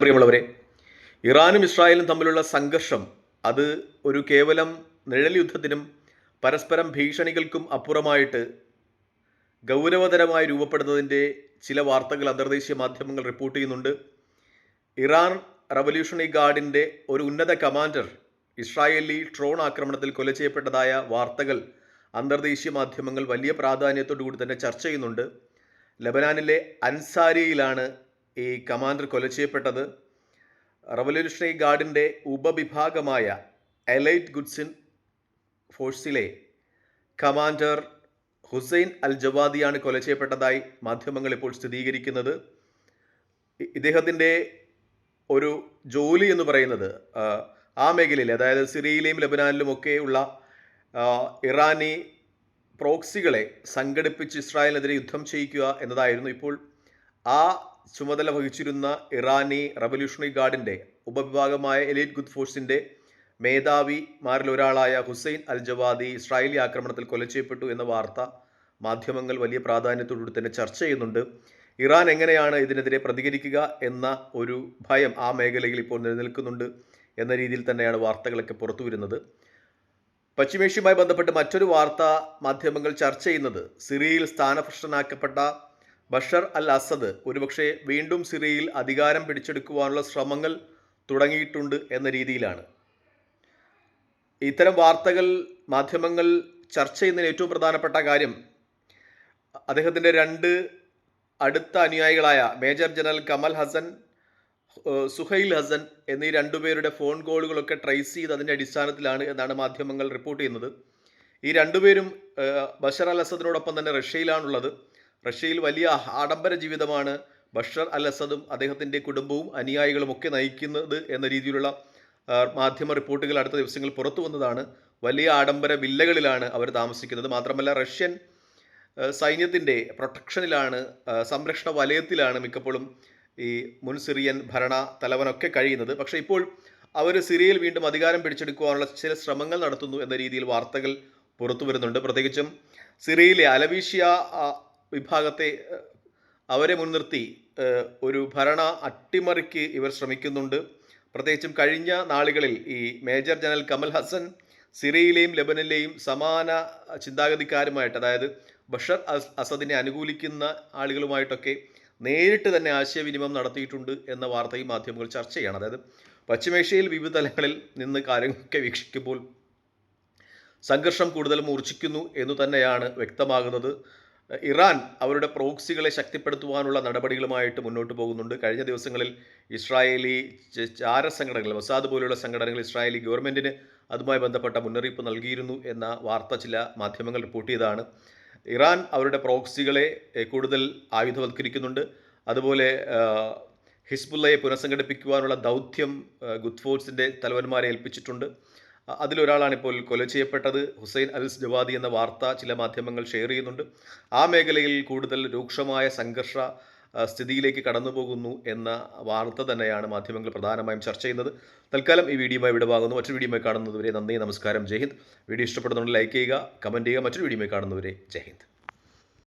പ്രിയമുള്ളവരെ ഇറാനും ഇസ്രായേലും തമ്മിലുള്ള സംഘർഷം അത് ഒരു കേവലം നിഴൽ യുദ്ധത്തിനും പരസ്പരം ഭീഷണികൾക്കും അപ്പുറമായിട്ട് ഗൗരവതരമായി രൂപപ്പെടുന്നതിന്റെ ചില വാർത്തകൾ അന്തർദേശീയ മാധ്യമങ്ങൾ റിപ്പോർട്ട് ചെയ്യുന്നുണ്ട്. ഇറാൻ റവല്യൂഷണറി ഗാർഡിന്റെ ഒരു ഉന്നത കമാൻഡർ ഇസ്രായേലി ട്രോൺ ആക്രമണത്തിൽ കൊല ചെയ്യപ്പെട്ടതായ വാർത്തകൾ അന്തർദേശീയ മാധ്യമങ്ങൾ വലിയ പ്രാധാന്യത്തോടു കൂടി തന്നെ ചർച്ച ചെയ്യുന്നുണ്ട്. ലബനാനിലെ അൻസാരിയിലാണ് ഈ കമാൻഡർ കൊല ചെയ്യപ്പെട്ടത് റവല്യൂഷണറി ഗാർഡിന്റെ ഉപവിഭാഗമായ എലൈറ്റ് ഗുഡ്സിൻ ഫോഴ്സിലെ കമാൻഡർ ഹുസൈൻ അൽ ജവാദിയാണ് കൊല ചെയ്യപ്പെട്ടതായി മാധ്യമങ്ങൾ ഇപ്പോൾ സ്ഥിരീകരിക്കുന്നത്. ഇദ്ദേഹത്തിന്റെ ഒരു ജോലി എന്ന് പറയുന്നത് ആ, മേഖലയിൽ അതായത് സിറിയയിലെയും ലബനാനിലും ഒക്കെയുള്ള ഇറാനി പ്രോക്സികളെ സംഘടിപ്പിച്ച് ഇസ്രായേലിനെതിരെ യുദ്ധം ചെയ്യിക്കുക എന്നതായിരുന്നു ഇപ്പോൾ ആ ചുമതല വഹിച്ചിരുന്ന ഇറാനി റവല്യൂഷണറി ഗാർഡിന്റെ ഉപവിഭാഗമായ എലീറ്റ് ഗുഡ് ഫോഴ്സിന്റെ മേധാവിമാരിൽ ഒരാളായ ഹുസൈൻ അൽ ജവാദി ഇസ്രായേലി ആക്രമണത്തിൽ കൊല ചെയ്യപ്പെട്ടു എന്ന വാർത്ത മാധ്യമങ്ങൾ വലിയ പ്രാധാന്യത്തോടുകൂടി തന്നെ ചർച്ച ചെയ്യുന്നുണ്ട്. ഇറാൻ എങ്ങനെയാണ് ഇതിനെതിരെ പ്രതികരിക്കുക എന്ന ഒരു ഭയം ആ മേഖലയിൽ ഇപ്പോൾ നിലനിൽക്കുന്നുണ്ട് എന്ന രീതിയിൽ തന്നെയാണ് വാർത്തകളൊക്കെ പുറത്തു വരുന്നത് പശ്ചിമേഷ്യയുമായി ബന്ധപ്പെട്ട് മറ്റൊരു വാർത്ത മാധ്യമങ്ങൾ ചർച്ച ചെയ്യുന്നത്. സിറിയയിൽ സ്ഥാനഭ്രഷ്ടനാക്കപ്പെട്ട ബഷർ അൽ അസദ് ഒരുപക്ഷെ വീണ്ടും സിറിയയിൽ അധികാരം പിടിച്ചെടുക്കുവാനുള്ള ശ്രമങ്ങൾ തുടങ്ങിയിട്ടുണ്ട് എന്ന രീതിയിലാണ്. ഇത്തരം വാർത്തകൾ മാധ്യമങ്ങൾ ചർച്ച ചെയ്യുന്നതിന് ഏറ്റവും പ്രധാനപ്പെട്ട കാര്യം അദ്ദേഹത്തിന്റെ രണ്ട് അടുത്ത അനുയായികളായ major general Kamal Hassan Suhail Hassan എന്നീ രണ്ടുപേരുടെ ഫോൺ കോളുകളൊക്കെ ട്രേസ് ചെയ്ത് അതിന്റെ അടിസ്ഥാനത്തിലാണ് എന്നാണ് മാധ്യമങ്ങൾ റിപ്പോർട്ട് ചെയ്യുന്നത്. ഈ രണ്ടുപേരും ബഷർ അൽ അസദിനോടൊപ്പം തന്നെ റഷ്യയിലാണുള്ളത്. റഷ്യയിൽ വലിയ ആഡംബര ജീവിതമാണ് ബഷർ അൽ അസദും അദ്ദേഹത്തിന്റെ കുടുംബവും അനുയായികളും ഒക്കെ നയിക്കുന്നത് എന്ന രീതിയിലുള്ള മാധ്യമ റിപ്പോർട്ടുകൾ അടുത്ത ദിവസങ്ങളിൽ പുറത്തു വന്നതാണ്. വലിയ ആഡംബര വില്ലകളിലാണ് അവർ താമസിക്കുന്നത്. മാത്രമല്ല റഷ്യൻ സൈന്യത്തിന്റെ പ്രൊട്ടക്ഷനിലാണ് സംരക്ഷണ വലയത്തിലാണ് മിക്കപ്പോഴും ഈ മുൻ സിറിയൻ ഭരണ തലവനൊക്കെ കഴിയുന്നത്. പക്ഷേ ഇപ്പോൾ അവർ സിറിയയിൽ വീണ്ടും അധികാരം പിടിച്ചെടുക്കുവാനുള്ള ചില ശ്രമങ്ങൾ നടത്തുന്നു എന്ന രീതിയിൽ വാർത്തകൾ പുറത്തു വരുന്നുണ്ട്. പ്രത്യേകിച്ചും സിറിയയിലെ അലവീഷ്യ വിഭാഗത്തെ അവരെ മുൻനിർത്തി ഒരു ഭരണ അട്ടിമറിക്ക് ഇവർ ശ്രമിക്കുന്നുണ്ട്. പ്രത്യേകിച്ചും കഴിഞ്ഞ നാളുകളിൽ ഈ മേജർ ജനറൽ കമൽ ഹസൻ സിറിയയിലെയും ലബനിലെയും സമാന ചിന്താഗതിക്കാരുമായിട്ട് അതായത് ബഷർ അസ് അസദിനെ അനുകൂലിക്കുന്ന ആളുകളുമായിട്ടൊക്കെ നേരിട്ട് തന്നെ ആശയവിനിമയം നടത്തിയിട്ടുണ്ട് എന്ന വാർത്തയും മാധ്യമങ്ങൾ ചർച്ച ചെയ്യണം. അതായത് പശ്ചിമേഷ്യയിൽ വിവിധ തലങ്ങളിൽ നിന്ന് കാര്യങ്ങളൊക്കെ വീക്ഷിക്കുമ്പോൾ സംഘർഷം കൂടുതൽ മൂർച്ഛിക്കുന്നു എന്ന് തന്നെയാണ് വ്യക്തമാകുന്നത്. ഇറാൻ അവരുടെ പ്രോക്സികളെ ശക്തിപ്പെടുത്തുവാനുള്ള നടപടികളുമായിട്ട് മുന്നോട്ട് പോകുന്നുണ്ട്. കഴിഞ്ഞ ദിവസങ്ങളിൽ ഇസ്രായേലി ചാര സംഘടനകൾ മൊസാദ് പോലുള്ള സംഘടനകൾ ഇസ്രായേലി ഗവൺമെന്റിന് അതുമായി ബന്ധപ്പെട്ട മുന്നറിയിപ്പ് നൽകിയിരുന്നു എന്ന വാർത്ത ചില മാധ്യമങ്ങൾ റിപ്പോർട്ട് ചെയ്തതാണ്. ഇറാൻ അവരുടെ പ്രോക്സികളെ കൂടുതൽ ആയുധവത്കരിക്കുന്നുണ്ട്. അതുപോലെ ഹിസ്ബുള്ളയെ പുനഃസംഘടിപ്പിക്കുവാനുള്ള ദൗത്യം ഗുദ്ഫോഴ്സിന്റെ തലവന്മാരെ ഏൽപ്പിച്ചിട്ടുണ്ട്. അതിലൊരാളാണ് ഇപ്പോൾ കൊല ചെയ്യപ്പെട്ടത്. ഹുസൈൻ അൽസ് ജവാദി എന്ന വാർത്ത ചില മാധ്യമങ്ങൾ ഷെയർ ചെയ്യുന്നുണ്ട്. ആ മേഖലയിൽ കൂടുതൽ രൂക്ഷമായ സംഘർഷ സ്ഥിതിയിലേക്ക് കടന്നു പോകുന്നു എന്ന വാർത്ത തന്നെയാണ് മാധ്യമങ്ങൾ പ്രധാനമായും ചർച്ച ചെയ്യുന്നത്. തൽക്കാലം ഈ വീഡിയോയുമായി വിടവാകുന്നു മറ്റൊരു വീഡിയോയുമായി കാണുന്നതുവരെ നന്ദി നമസ്കാരം ജയ് ഹിന്ദ്. വീഡിയോ ഇഷ്ടപ്പെടുന്നുണ്ടെങ്കിൽ ലൈക്ക് ചെയ്യുക കമന്റ് ചെയ്യുക. മറ്റൊരു വീഡിയോയുമായി കാണുന്നവരെ ജയ് ഹിന്ദ്.